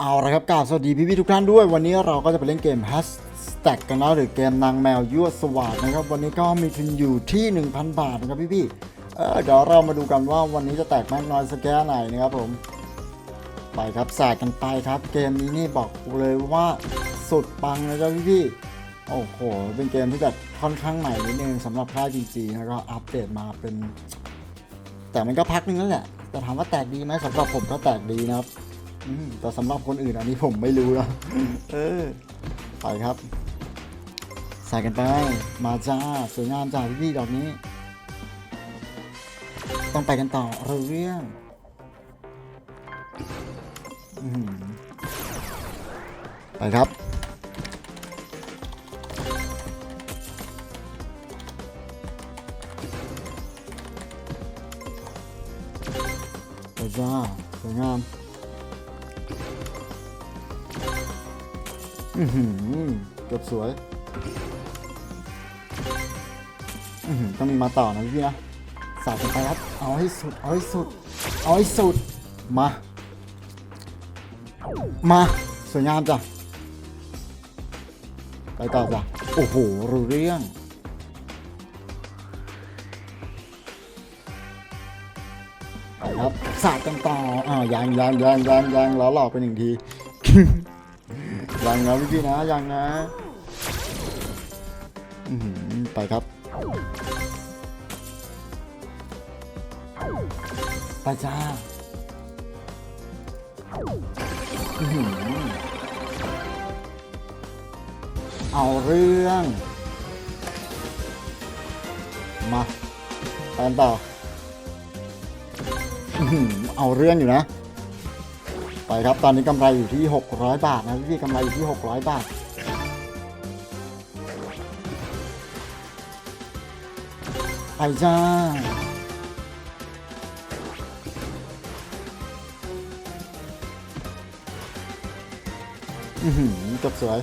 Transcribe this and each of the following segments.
เอาละครับกราบสวัสดีพี่พี่ๆทุกท่านด้วย วันนี้เราก็จะไปเล่นเกม Hashtag กันแล้วหรือเกมนางแมวยั่วสวาดนะครับ วันนี้ก็มีทุนอยู่ที่ 1,000 บาทนะครับพี่พี่ๆเออเดี๋ยวเรามาดูกันว่าวันนี้จะแตกมากน้อยสักแค่ไหนนะครับผม ไปครับแสกกันไปครับ เกมนี้นี่บอกเลยว่าสุดปังนะครับพี่พี่ๆโอ้โห เป็นเกมที่แบบค่อนข้างใหม่นิดนึงสำหรับค่ายจริงๆแล้วก็อัปเดตมาเป็น แต่มันก็พักนึงนั่นแหละแต่ถามว่าแตกดีไหมสำหรับผมก็แตกดีนะครับ แต่สำหรับคนอื่นอันนี้ผมไม่รู้นะเออไปครับ ใส่กันไป มาจ้า สวยงามจ้าพี่พี่ๆดอกนี้ ต้องไปกันต่อเรื่องอื้อหือไปครับไปจ้าสวยงาม เกือบสวยอือหือต้องมีมาต่อนะพี่นะสาดกันไปครับเอาให้สุด เอาให้สุด เอาให้สุด มา มา สวยงามจ้ะ ไปต่อจ้ะ โอ้โห รู้เรื่องไปครับสาดกันต่ออ่ายังยังยังยังยังล้อหลอกไปหนึ่งที ยังนะพี่ๆนะยังนะไปครับ ไปจ้าเอาเรื่อง มาไปต่ออื้อหือเอาเรื่องอยู่นะ ไปครับตอนนี้กำไรอยู่ที่ 600 บาทนะพี่กำไรอยู่ที่ 600 บาท ไปจ้าอือหือจบสวย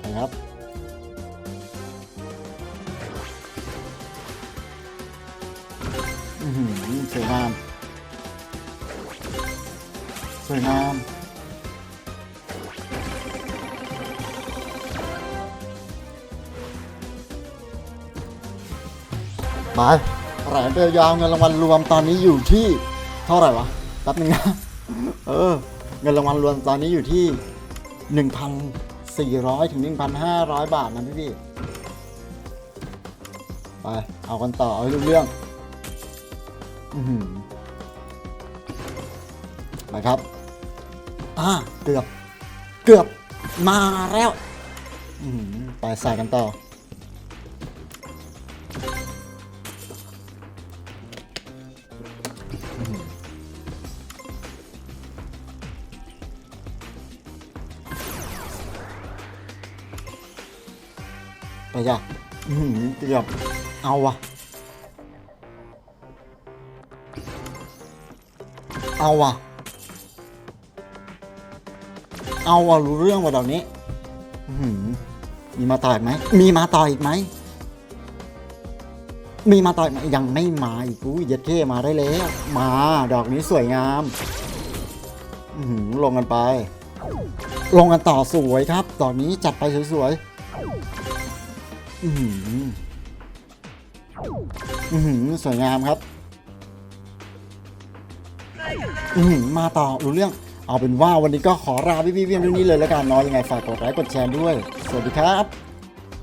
ไปครับ อือหือสวยงาม สวยงาม ไปแหลมเปลยาวเงินรางวัลรวมตอนนี้อยู่ที่ เท่าไหร่วะแป๊บนึงนะ เออ เงินรางวัลรวมตอนนี้อยู่ที่1,400ถึง1,500บาทนะพี่พี่ไป เอากันต่อ เอาเรื่อง อือหือไปครับ อ่า เกือบ เกือบ มาแล้ว อือหือไปใส่กันต่อ ไปจ้ะอื้อหือเกือบ เอาวะ เอาวะเอาวะรู้เรื่องว่ะดอกนี้มีมาต่ออีกไหม มีมาต่ออีกไหม มีมาต่ออีกไหมยังไม่มาอีกอุ้ยเย็ดเท่มาได้แล้ว มา ดอกนี้สวยงามอือหือลงกันไป ลงกันต่อสวยครับดอกนี้จัดไปสวยๆอือหืออือหือสวยงามครับ อือหือมาต่อรู้เรื่อง เอาเป็นว่าวันนี้ก็ขอลาพี่ๆเพียงเท่านี้เลยแล้วกันเนาะยังไงฝากกดไลค์กดแชร์ด้วย สวัสดีครับ